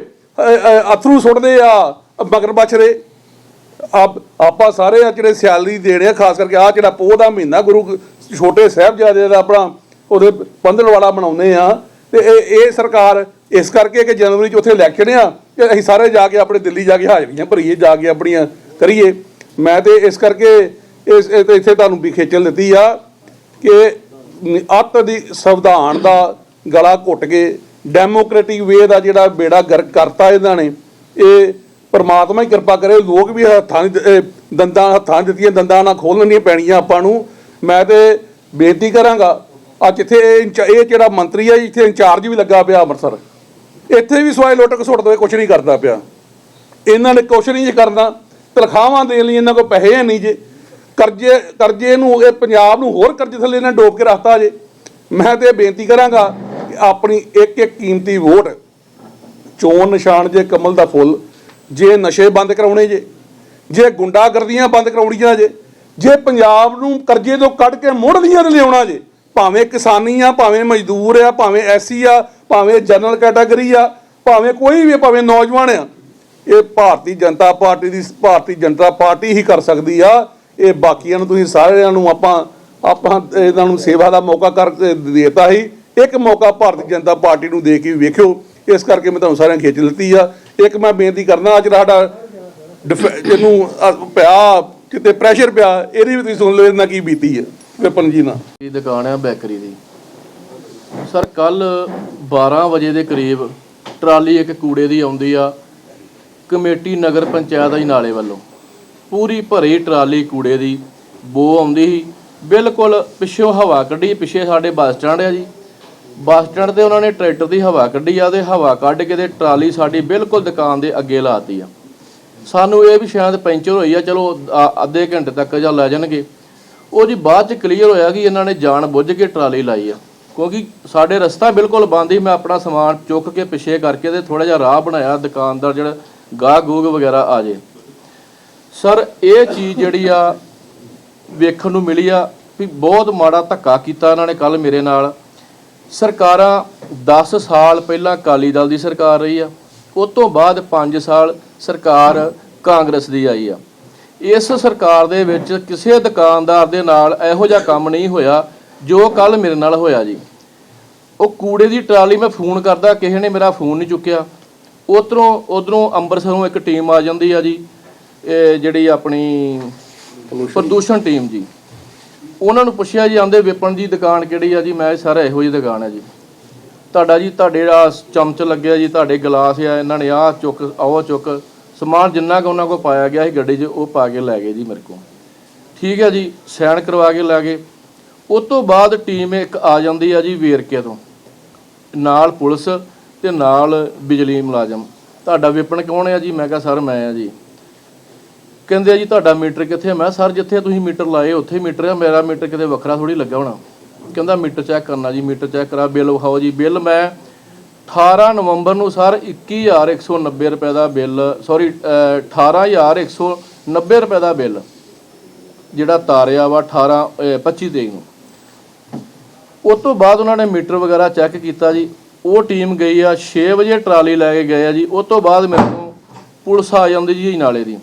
A: ਅਥਰੂ ਸੁੱਟਦੇ ਆ, ਮਗਰ ਬਚਰੇ ਆਪਾਂ ਸਾਰੇ ਆ ਜਿਹੜੇ ਸਿਆਲੀ ਦੇਣੇ ਆ, ਖਾਸ ਕਰਕੇ ਆ ਜਿਹੜਾ ਪੋਹ ਦਾ ਮਹੀਨਾ, ਗੁਰੂ ਛੋਟੇ ਸਾਹਿਬਜ਼ਾਦੇ ਦਾ ਆਪਣਾ ਉਹਦੇ ਪੰਦਲ ਵਾਲਾ ਬਣਾਉਂਦੇ ਆ। ਤੇ ਇਹ ਇਹ ਸਰਕਾਰ ਇਸ ਕਰਕੇ ਕਿ ਜਨਵਰੀ ਚ ਉੱਥੇ ਇਲੈਕਸ਼ਨ ਆ, ਕਿ ਅਸੀਂ ਸਾਰੇ ਜਾ ਕੇ ਆਪਣੇ ਦਿੱਲੀ ਜਾ ਕੇ ਹਾਜ਼ਰੀਆਂ ਭਰੀਏ, ਜਾ ਕੇ ਆਪਣੀਆਂ ਕਰੀਏ। ਮੈਂ ਤੇ ਇਸ ਕਰਕੇ ਇਸ, ਇੱਥੇ ਤੁਹਾਨੂੰ ਵੀ ਖੇਚਲ ਦਿੱਤੀ ਆ। ਕਿ ਅੱਤ ਦੀ ਸੰਵਿਧਾਨ ਦਾ ਗਲਾ ਘੁੱਟ ਕੇ ਡੈਮੋਕ੍ਰੈਟਿਕ ਵੇ ਦਾ ਜਿਹੜਾ ਬੇੜਾ ਗਰਕ ਕਰਤਾ ਇਹਨਾਂ ਨੇ, ਇਹ ਪਰਮਾਤਮਾ ਹੀ ਕਿਰਪਾ ਕਰੇ, ਲੋਕ ਵੀ ਹੱਥਾਂ ਦੀ- ਦੰਦਾਂ ਹੱਥਾਂ ਦਿੱਤੀਆਂ, ਦੰਦਾਂ ਨਾਲ ਖੋਲਣੀਆਂ ਪੈਣੀਆਂ ਆਪਾਂ ਨੂੰ। ਮੈਂ ਤੇ ਬੇਨਤੀ ਕਰਾਂਗਾ, ਅੱਜ ਇੱਥੇ ਇਹ ਇੰਚਾ- ਇਹ ਜਿਹੜਾ ਮੰਤਰੀ ਹੈ ਇੱਥੇ ਇੰਚਾਰਜ ਵੀ ਲੱਗਾ ਪਿਆ ਅੰਮ੍ਰਿਤਸਰ। ਇੱਥੇ ਵੀ ਸਵਾਏ ਲੁੱਟ ਕੇ ਸੁੱਟ ਦੋਏ ਕੁਛ ਨਹੀਂ ਕਰਦਾ ਪਿਆ। ਇਹਨਾਂ ਨੇ ਕੁਛ ਨਹੀਂ ਕਰਨਾ, ਤਨਖਾਹਾਂ ਦੇਣ ਲਈ ਇਹਨਾਂ ਕੋਲ ਪੈਸੇ ਹੈ ਨਹੀਂ ਜੇ। ਕਰਜ਼ੇ ਕਰਜ਼ੇ ਨੂੰ ਇਹ ਪੰਜਾਬ ਨੂੰ ਹੋਰ ਕਰਜ਼ੇ ਥੱਲੇ ਇਹਨਾਂ ਡੋਬ ਕੇ ਰੱਖਤਾ ਜੇ। ਮੈਂ ਤੇ ਇਹ ਬੇਨਤੀ ਕਰਾਂਗਾ ਕਿ ਆਪਣੀ ਇੱਕ ਇੱਕ ਕੀਮਤੀ ਵੋਟ ਚੋਣ ਨਿਸ਼ਾਨ ਜੇ ਕਮਲ ਦਾ ਫੁੱਲ ਜੇ ਨਸ਼ੇ ਬੰਦ ਕਰਾਉਣੇ ਜੇ ਜੇ ਗੁੰਡਾਗਰਦੀਆਂ ਬੰਦ ਕਰਾਉਣੀਆਂ ਜੇ ਜੇ ਪੰਜਾਬ ਨੂੰ ਕਰਜ਼ੇ ਤੋਂ ਕੱਢ ਕੇ ਮੁੜ ਲੀਆਂ ਲਿਆਉਣਾ ਜੇ ਭਾਵੇਂ ਕਿਸਾਨੀ ਆ ਭਾਵੇਂ ਮਜ਼ਦੂਰ ਆ ਭਾਵੇਂ ਐਸੀ ਆ ਭਾਵੇਂ ਜਨਰਲ ਕੈਟਾਗਰੀ ਆ ਭਾਵੇਂ ਕੋਈ ਵੀ ਆ, ਭਾਵੇਂ ਨੌਜਵਾਨ ਆ ਇਹ ਭਾਰਤੀ ਜਨਤਾ ਪਾਰਟੀ ਦੀ ਭਾਰਤੀ ਜਨਤਾ ਪਾਰਟੀ ਹੀ ਕਰ ਸਕਦੀ ਆ। ਇਹ ਬਾਕੀਆਂ ਨੂੰ ਤੁਸੀਂ ਸਾਰਿਆਂ ਨੂੰ ਆਪਾਂ ਆਪਾਂ ਇਹਨਾਂ ਨੂੰ ਸੇਵਾ ਦਾ ਮੌਕਾ ਕਰ ਦੇਤਾ ਹੀ ਇੱਕ ਮੌਕਾ ਭਾਰਤੀ ਜਨਤਾ ਪਾਰਟੀ ਨੂੰ ਦੇ ਕੇ ਵੇਖਿਓ। ਇਸ ਕਰਕੇ ਮੈਂ ਤੁਹਾਨੂੰ ਸਾਰਿਆਂ ਨੂੰ ਖਿੱਚ ਲਿੱਤੀ ਆ। ਇੱਕ ਮੈਂ ਬੇਨਤੀ ਕਰਨਾ ਅੱਜ ਸਾਡਾ ਜਿਹਨੂੰ ਪਿਆ, ਕਿਤੇ ਪ੍ਰੈਸ਼ਰ ਪਿਆ, ਇਹਦੀ ਵੀ ਤੁਸੀਂ ਸੁਣ ਲਓ ਇਹਨਾਂ ਕੀ ਬੀਤੀ ਹੈ ਵਿਪਨ ਜੀ ਨਾਲ।
B: ਦੀ ਦੁਕਾਨ ਆ ਬੇਕਰੀ ਦੀ। ਸਰ, ਕੱਲ 12 ਵਜੇ ਦੇ ਕਰੀਬ ਟਰਾਲੀ ਇੱਕ ਕੂੜੇ ਦੀ ਆਉਂਦੀ ਆ। ਕਮੇਟੀ ਨਗਰ ਪੰਚਾਇਤ ਦੀ ਨਾਲੇ ਵੱਲੋਂ। ਪੂਰੀ ਭਰੀ ਟਰਾਲੀ ਕੂੜੇ ਦੀ, ਬੋ ਆਉਂਦੀ ਸੀ। ਬਿਲਕੁਲ ਪਿੱਛੋਂ ਹਵਾ ਕੱਢੀ, ਪਿੱਛੇ ਸਾਡੇ ਬੱਸ ਸਟੈਂਡ ਆ ਜੀ। ਬੱਸ ਸਟੈਂਡ ਤੇ ਉਹਨਾਂ ਨੇ ਟਰੈਕਟਰ ਦੀ ਹਵਾ ਕੱਢੀ ਆ ਤੇ ਹਵਾ ਕੱਢ ਕੇ ਤੇ ਟਰਾਲੀ ਸਾਡੀ ਬਿਲਕੁਲ ਦੁਕਾਨ ਦੇ ਅੱਗੇ ਲਾਤੀ ਆ। ਸਾਨੂੰ ਇਹ ਵੀ ਸ਼ਾਇਦ ਪੈਂਚਰ ਹੋਈ ਆ, ਚਲੋ ਅੱਧੇ ਘੰਟੇ ਤੱਕ ਜਾਂ ਲੈ ਜਾਣਗੇ। ਉਹ ਜੀ ਬਾਅਦ ਚ ਕਲੀਅਰ ਹੋਇਆ ਕਿ ਇਹਨਾਂ ਨੇ ਜਾਣ ਬੁੱਝ ਕੇ ਟਰਾਲੀ ਲਾਈ ਆ। ਕਿਉਂਕਿ ਸਾਡੇ ਰਸਤਾ ਬਿਲਕੁਲ ਬੰਦ ਸੀ, ਮੈਂ ਆਪਣਾ ਸਮਾਨ ਚੁੱਕ ਕੇ ਪਿੱਛੇ ਕਰਕੇ ਤੇ ਥੋੜਾ ਜਿਹਾ ਰਾਹ ਬਣਾਇਆ, ਦੁਕਾਨਦਾਰ ਜਿਹੜਾ ਗਾਹ ਗੂਗ ਵਗੈਰਾ ਆ ਜੇ। ਸਰ, ਇਹ ਚੀਜ਼ ਜਿਹੜੀ ਆ ਵੇਖਣ ਨੂੰ ਮਿਲੀ ਆ ਵੀ ਬਹੁਤ ਮਾੜਾ ਧੱਕਾ ਕੀਤਾ ਇਹਨਾਂ ਨੇ ਕੱਲ ਮੇਰੇ ਨਾਲ। ਸਰਕਾਰਾਂ 10 ਸਾਲ ਪਹਿਲਾਂ ਅਕਾਲੀ ਦਲ ਦੀ ਸਰਕਾਰ ਰਹੀ ਆ, ਉਸ ਤੋਂ ਬਾਅਦ 5 ਸਾਲ ਸਰਕਾਰ ਕਾਂਗਰਸ ਦੀ ਆਈ ਆ। ਇਸ ਸਰਕਾਰ ਦੇ ਵਿੱਚ ਕਿਸੇ ਦੁਕਾਨਦਾਰ ਦੇ ਨਾਲ ਇਹੋ ਜਿਹਾ ਕੰਮ ਨਹੀਂ ਹੋਇਆ ਜੋ ਕੱਲ ਮੇਰੇ ਨਾਲ ਹੋਇਆ ਜੀ। ਉਹ ਕੂੜੇ ਦੀ ਟਰਾਲੀ ਮੈਂ ਫੋਨ ਕਰਦਾ, ਕਿਸੇ ਨੇ ਮੇਰਾ ਫੋਨ ਨਹੀਂ ਚੁੱਕਿਆ। ਉਧਰੋਂ ਉਧਰੋਂ ਅੰਮ੍ਰਿਤਸਰੋਂ ਇੱਕ ਟੀਮ ਆ ਜਾਂਦੀ ਆ ਜੀ। ਇਹ ਜਿਹੜੀ ਆਪਣੀ ਪ੍ਰਦੂਸ਼ਣ ਟੀਮ ਜੀ ਉਹਨਾਂ ਨੂੰ ਪੁੱਛਿਆ ਜੀ ਆਂਦੇ ਵਿਪਨ ਜੀ ਦੁਕਾਨ ਕਿਹੜੀ ਆ ਜੀ? ਮੈਂ ਸਾਰਾ ਇਹੋ ਜਿਹੀ ਦੁਕਾਨ ਹੈ ਜੀ। ਤੁਹਾਡਾ ਜੀ ਤੁਹਾਡੇ ਆ ਚਮਚ ਲੱਗਿਆ ਜੀ ਤੁਹਾਡੇ ਗਲਾਸ ਆ ਇਹਨਾਂ ਨੇ ਆਹ ਚੁੱਕ ਆਹ ਚੁੱਕ ਸਮਾਨ ਜਿੰਨਾ ਕੁ ਉਹਨਾਂ ਕੋਲ ਪਾਇਆ ਗਿਆ ਸੀ ਗੱਡੀ 'ਚ ਉਹ ਪਾ ਕੇ ਲੈ ਗਏ ਜੀ ਮੇਰੇ ਕੋਲ। ਠੀਕ ਹੈ ਜੀ ਸਾਈਨ ਕਰਵਾ ਕੇ ਲੈ ਗਏ। ਉਸ ਤੋਂ ਬਾਅਦ ਟੀਮ ਇੱਕ ਆ ਜਾਂਦੀ ਆ ਜੀ ਵੇਰਕੇ ਤੋਂ। ਨਾਲ ਪੁਲਿਸ ਤੇ ਨਾਲ ਬਿਜਲੀ ਮੁਲਾਜ਼ਮ। ਤੁਹਾਡਾ ਵਿਪਨ ਕੌਣ ਹੈ ਜੀ? ਮੈਂ ਕਿਹਾ ਸਰ ਮੈਂ ਆ ਜੀ। ਕਹਿੰਦੇ ਆ ਜੀ, ਤੁਹਾਡਾ ਮੀਟਰ ਕਿੱਥੇ ਮੈਂ ਸਰ, ਜਿੱਥੇ ਤੁਸੀਂ ਮੀਟਰ ਲਾਏ, ਉੱਥੇ ਮੀਟਰ ਆ। ਮੇਰਾ ਮੀਟਰ ਕਿਤੇ ਵੱਖਰਾ ਥੋੜੀ ਲੱਗਾ ਹੋਣਾ। ਕਹਿੰਦਾ, ਮੀਟਰ ਚੈੱਕ ਕਰਨਾ ਜੀ, ਮੀਟਰ ਚੈੱਕ ਕਰਾ, ਬਿੱਲ ਵਿਖਾਓ ਜੀ। ਬਿੱਲ ਮੈਂ 18 ਨਵੰਬਰ ਨੂੰ, ਸਰ 21190 ਰੁਪਏ ਦਾ ਬਿੱਲ, ਸੌਰੀ 18190 ਰੁਪਏ ਦਾ ਬਿੱਲ, ਜਿਹੜਾ ਤਾਰਿਆ ਵਾ 18 ਅਹ 25 ਤਰੀਕ ਨੂੰ। ਉਸ ਤੋਂ ਬਾਅਦ ਉਹਨਾਂ ਨੇ ਮੀਟਰ ਵਗੈਰਾ ਚੈੱਕ ਕੀਤਾ ਜੀ। ਉਹ ਟੀਮ ਗਈ ਆ 6 ਵਜੇ ਟਰਾਲੀ ਲੈ ਕੇ ਗਏ ਆ ਜੀ। ਉਸ ਤੋਂ ਬਾਅਦ ਮੈਨੂੰ ਪੁਲਿਸ ਆ ਜਾਂਦੀ ਜੀ ਨਾਲੇ ਦੀ।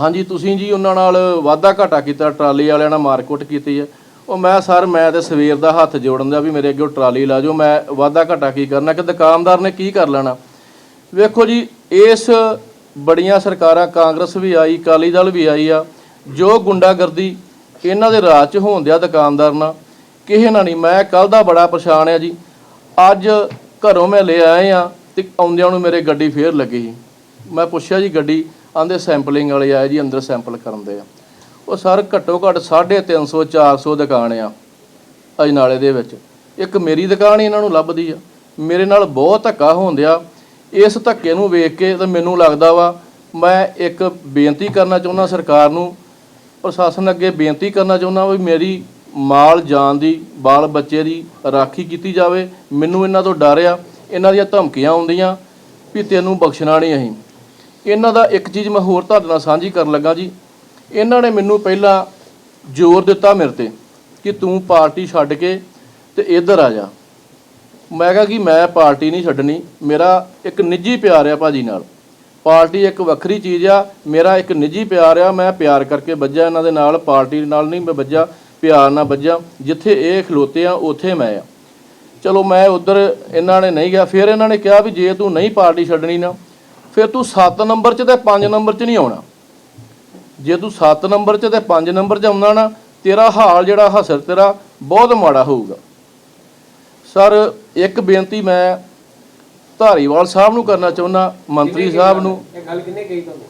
B: ਹਾਂਜੀ, ਤੁਸੀਂ ਜੀ ਉਹਨਾਂ ਨਾਲ ਵਾਅਦਾ ਘਾਟਾ ਕੀਤਾ, ਟਰਾਲੀ ਵਾਲਿਆਂ ਨਾਲ ਮਾਰਕੁੱਟ ਕੀਤੀ ਹੈ। ਉਹ ਮੈਂ ਸਰ, ਮੈਂ ਤੇ ਸਵੇਰ ਦਾ ਹੱਥ ਜੋੜਨ ਦਾ ਵੀ ਮੇਰੇ ਅੱਗੇ ਉਹ ਟਰਾਲੀ ਲਾ ਜੋ ਮੈਂ ਵਾਅਦਾ ਘਾਟਾ ਕੀ ਕਰਨਾ? ਕਿ ਦੁਕਾਨਦਾਰ ਨੇ ਕੀ ਕਰ ਲੈਣਾ? ਵੇਖੋ ਜੀ, ਇਸ ਬੜੀਆਂ ਸਰਕਾਰਾਂ, ਕਾਂਗਰਸ ਵੀ ਆਈ, ਅਕਾਲੀ ਦਲ ਵੀ ਆਈ ਆ, ਜੋ ਗੁੰਡਾਗਰਦੀ ਇਹਨਾਂ ਦੇ ਰਾਜ 'ਚ ਹੋਣ ਦਿਆ ਦੁਕਾਨਦਾਰ ਨਾਲ, ਕਿਸੇ ਨਾਲ ਨਹੀਂ। ਮੈਂ ਕੱਲ ਦਾ ਬੜਾ ਪਰੇਸ਼ਾਨ ਆ ਜੀ। ਅੱਜ ਘਰੋਂ ਮੈਂ ਲੈ ਆਏ ਆ ਤੇ ਆਉਂਦਿਆਂ ਨੂੰ ਮੇਰੇ ਗੱਡੀ ਫੇਰ ਲੱਗੀ ਸੀ। ਮੈਂ ਪੁੱਛਿਆ ਜੀ, ਗੱਡੀ ਆਂਦੇ ਸੈਂਪਲਿੰਗ ਵਾਲੇ ਆਏ ਜੀ, ਅੰਦਰ ਸੈਂਪਲ ਕਰਨ ਦੇ ਆ। ਉਹ ਸਰ ਘੱਟੋ ਘੱਟ 350 400 ਦੁਕਾਨ ਆ ਅਜਨਾਲੇ ਦੇ ਵਿੱਚ। ਇੱਕ ਮੇਰੀ ਦੁਕਾਨ ਹੀ ਇਹਨਾਂ ਨੂੰ ਲੱਭਦੀ ਆ। ਮੇਰੇ ਨਾਲ ਬਹੁਤ ਧੱਕਾ ਹੋਣਦਿਆ ਇਸ ਧੱਕੇ ਨੂੰ ਵੇਖ ਕੇ ਤਾਂ ਮੈਨੂੰ ਲੱਗਦਾ ਵਾ, ਮੈਂ ਇੱਕ ਬੇਨਤੀ ਕਰਨਾ ਚਾਹੁੰਦਾ ਸਰਕਾਰ ਨੂੰ, ਪ੍ਰਸ਼ਾਸਨ ਅੱਗੇ ਬੇਨਤੀ ਕਰਨਾ ਚਾਹੁੰਦਾ ਵੀ ਮੇਰੀ ਮਾਲ ਜਾਨ ਦੀ, ਬਾਲ ਬੱਚੇ ਦੀ ਰਾਖੀ ਕੀਤੀ ਜਾਵੇ। ਮੈਨੂੰ ਇਹਨਾਂ ਤੋਂ ਡਰ ਆ। ਇਹਨਾਂ ਦੀਆਂ ਧਮਕੀਆਂ ਆਉਂਦੀਆਂ ਵੀ ਤੈਨੂੰ ਬਖਸ਼ਣਾ ਨਹੀਂ ਅਸੀਂ। ਇਹਨਾਂ ਦਾ ਇੱਕ ਚੀਜ਼ ਮੈਂ ਹੋਰ ਤੁਹਾਡੇ ਨਾਲ ਸਾਂਝੀ ਕਰਨ ਲੱਗਾ ਜੀ। ਇਹਨਾਂ ਨੇ ਮੈਨੂੰ ਪਹਿਲਾਂ ਜ਼ੋਰ ਦਿੱਤਾ ਮੇਰੇ ਤੇ ਕਿ ਤੂੰ ਪਾਰਟੀ ਛੱਡ ਕੇ ਤੇ ਇੱਧਰ ਆ ਜਾ। ਮੈਂ ਕਿਹਾ ਕਿ ਮੈਂ ਪਾਰਟੀ ਨਹੀਂ ਛੱਡਣੀ, ਮੇਰਾ ਇੱਕ ਨਿੱਜੀ ਪਿਆਰ ਆ ਭਾਜੀ ਨਾਲ। ਪਾਰਟੀ ਇੱਕ ਵੱਖਰੀ ਚੀਜ਼ ਆ, ਮੇਰਾ ਇੱਕ ਨਿੱਜੀ ਪਿਆਰ ਆ, ਮੈਂ ਪਿਆਰ ਕਰਕੇ ਵੱਜਾ ਇਹਨਾਂ ਦੇ ਨਾਲ, ਪਾਰਟੀ ਨਾਲ ਨਹੀਂ ਮੈਂ ਵੱਜਾ ਪਿਆਰ ਨਾਲ ਵੱਜਾ ਜਿੱਥੇ ਇਹ ਖਲੋਤੇ ਆ, ਉੱਥੇ ਮੈਂ ਆ। ਚਲੋ ਮੈਂ ਉਧਰ ਇਹਨਾਂ ਨੇ ਨਹੀਂ ਗਿਆ, ਫਿਰ ਇਹਨਾਂ ਨੇ ਕਿਹਾ ਵੀ ਜੇ ਤੂੰ ਨਹੀਂ ਪਾਰਟੀ ਛੱਡਣੀ ਨਾ ਫਿਰ ਤੂੰ 7 ਨੰਬਰ 'ਚ ਤੇ 5 ਨੰਬਰ 'ਚ ਨਹੀਂ ਆਉਣਾ। ਜੇ ਤੂੰ 7 ਨੰਬਰ 'ਚ ਤੇ 5 ਨੰਬਰ 'ਚ ਆਉਂਦਾ ਨਾ ਤੇਰਾ ਹਾਲ ਜਿਹੜਾ ਹਸਰ ਤੇਰਾ ਬਹੁਤ ਮਾੜਾ ਹੋਊਗਾ। ਸਰ ਇੱਕ ਬੇਨਤੀ ਮੈਂ ਧਾਰੀਵਾਲ ਸਾਹਿਬ ਨੂੰ ਕਰਨਾ ਚਾਹੁੰਦਾ ਮੰਤਰੀ ਸਾਹਿਬ ਨੂੰ।
C: ਇਹ ਗੱਲ ਕਿੰਨੇ ਕਹੀ ਤੁਹਾਨੂੰ?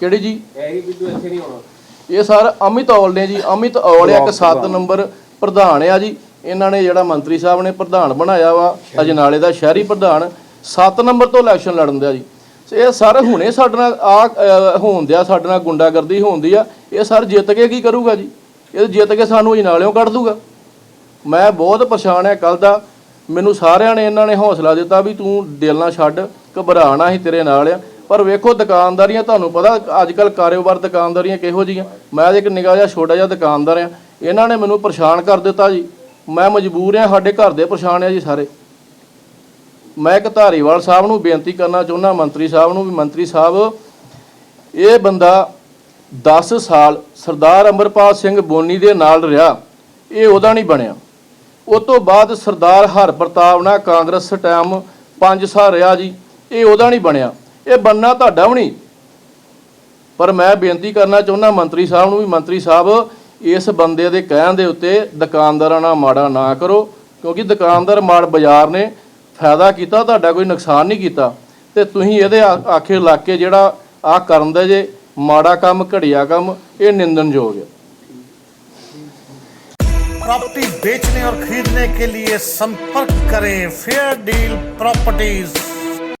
B: ਕਿਹੜੀ ਜੀ?
C: ਵੀ ਤੂੰ ਇੱਥੇ ਨਹੀਂ ਆਉਣਾ।
B: ਇਹ ਸਰ ਅਮਿਤ ਔਲ ਨੇ ਜੀ। ਅਮਿਤ ਔਲ ਇੱਕ 7 ਨੰਬਰ ਪ੍ਰਧਾਨ ਆ ਜੀ। ਇਹਨਾਂ ਨੇ ਜਿਹੜਾ ਮੰਤਰੀ ਸਾਹਿਬ ਨੇ ਪ੍ਰਧਾਨ ਬਣਾਇਆ ਵਾ ਅਜਨਾਲੇ ਦਾ ਸ਼ਹਿਰੀ ਪ੍ਰਧਾਨ 7 ਨੰਬਰ ਤੋਂ ਇਲੈਕਸ਼ਨ ਲੜਨ ਦਿਆ ਜੀ। ਇਹ ਸਰ ਹੁਣੇ ਸਾਡੇ ਨਾਲ ਆ ਹੋਣ ਦਿਆ ਸਾਡੇ ਨਾਲ ਗੁੰਡਾਗਰਦੀ ਹੁੰਦੀ ਆ। ਇਹ ਸਰ ਜਿੱਤ ਕੇ ਕੀ ਕਰੂਗਾ ਜੀ? ਇਹ ਜਿੱਤ ਕੇ ਸਾਨੂੰ ਅਜਨਾਲਿਓਂ ਕੱਢ ਦੂਗਾ। ਮੈਂ ਬਹੁਤ ਪਰੇਸ਼ਾਨ ਆ ਕੱਲ ਦਾ। ਮੈਨੂੰ ਸਾਰਿਆਂ ਨੇ ਇਹਨਾਂ ਨੇ ਹੌਸਲਾ ਦਿੱਤਾ ਵੀ ਤੂੰ ਦਿਲ ਨਾ ਛੱਡ ਘਬਰਾਣਾ ਹੀ ਤੇਰੇ ਨਾਲ ਆ। ਪਰ ਵੇਖੋ, ਦੁਕਾਨਦਾਰੀਆਂ ਤੁਹਾਨੂੰ ਪਤਾ ਅੱਜ ਕੱਲ ਕਾਰੋਬਾਰ ਦੁਕਾਨਦਾਰੀਆਂ ਕਿਹੋ ਜੀਆਂ ਮੈਂ ਤਾਂ ਇੱਕ ਨਿਗਾਹ ਜਿਹਾ, ਛੋਟਾ ਜਿਹਾ ਦੁਕਾਨਦਾਰ ਆ। ਇਹਨਾਂ ਨੇ ਮੈਨੂੰ ਪਰੇਸ਼ਾਨ ਕਰ ਦਿੱਤਾ ਜੀ। ਮੈਂ ਮਜਬੂਰ ਆ, ਸਾਡੇ ਘਰ ਦੇ ਪਰੇਸ਼ਾਨ ਆ ਜੀ ਸਾਰੇ। ਮੈਂ ਇੱਕ ਧਾਰੀਵਾਲ ਸਾਹਿਬ ਨੂੰ ਬੇਨਤੀ ਕਰਨਾ ਚਾਹੁੰਦਾ, ਮੰਤਰੀ ਸਾਹਿਬ ਨੂੰ ਵੀ, ਮੰਤਰੀ ਸਾਹਿਬ, ਇਹ ਬੰਦਾ 10 ਸਾਲ ਸਰਦਾਰ ਅੰਮ੍ਰਿਤਪਾਲ ਸਿੰਘ ਬੋਨੀ ਦੇ ਨਾਲ ਰਿਹਾ, ਇਹ ਉਹਦਾ ਨਹੀਂ ਬਣਿਆ। ਉਸ ਤੋਂ ਬਾਅਦ ਸਰਦਾਰ ਹਰ ਪ੍ਰਤਾਪ ਨਾਲ ਕਾਂਗਰਸ ਟਾਈਮ 5 ਸਾਲ ਰਿਹਾ ਜੀ, ਇਹ ਉਹਦਾ ਨਹੀਂ ਬਣਿਆ। ਇਹ ਬੰਨਾ ਤੁਹਾਡਾ ਵੀ ਨਹੀਂ। ਪਰ ਮੈਂ ਬੇਨਤੀ ਕਰਨਾ ਚਾਹੁੰਦਾ, ਮੰਤਰੀ ਸਾਹਿਬ ਨੂੰ ਵੀ, ਮੰਤਰੀ ਸਾਹਿਬ, ਇਸ ਬੰਦੇ ਦੇ ਕਹਿਣ ਦੇ ਉੱਤੇ ਦੁਕਾਨਦਾਰਾਂ ਨਾਲ ਮਾੜਾ ਨਾ ਕਰੋ, ਕਿਉਂਕਿ ਦੁਕਾਨਦਾਰ ਮਾੜ ਬਾਜ਼ਾਰ ਨੇ ਫਾਇਦਾ ਕੀਤਾ ਤੁਹਾਡਾ ਕੋਈ ਨੁਕਸਾਨ ਨਹੀਂ ਕੀਤਾ ਤੇ ਤੁਸੀਂ ਇਹਦੇ ਆ- ਆਖੇ ਲਾ ਕੇ ਜਿਹੜਾ ਆ ਕਰਨ ਦੇ ਜੇ ਮਾੜਾ ਕੰਮ ਘੜੀਆ ਕੰਮ ਇਹ ਨਿੰਦਣਯੋਗ ਹੈ
D: प्रॉपर्टी बेचने और खरीदने के लिए संपर्क करें फेयर डील प्रॉपर्टीज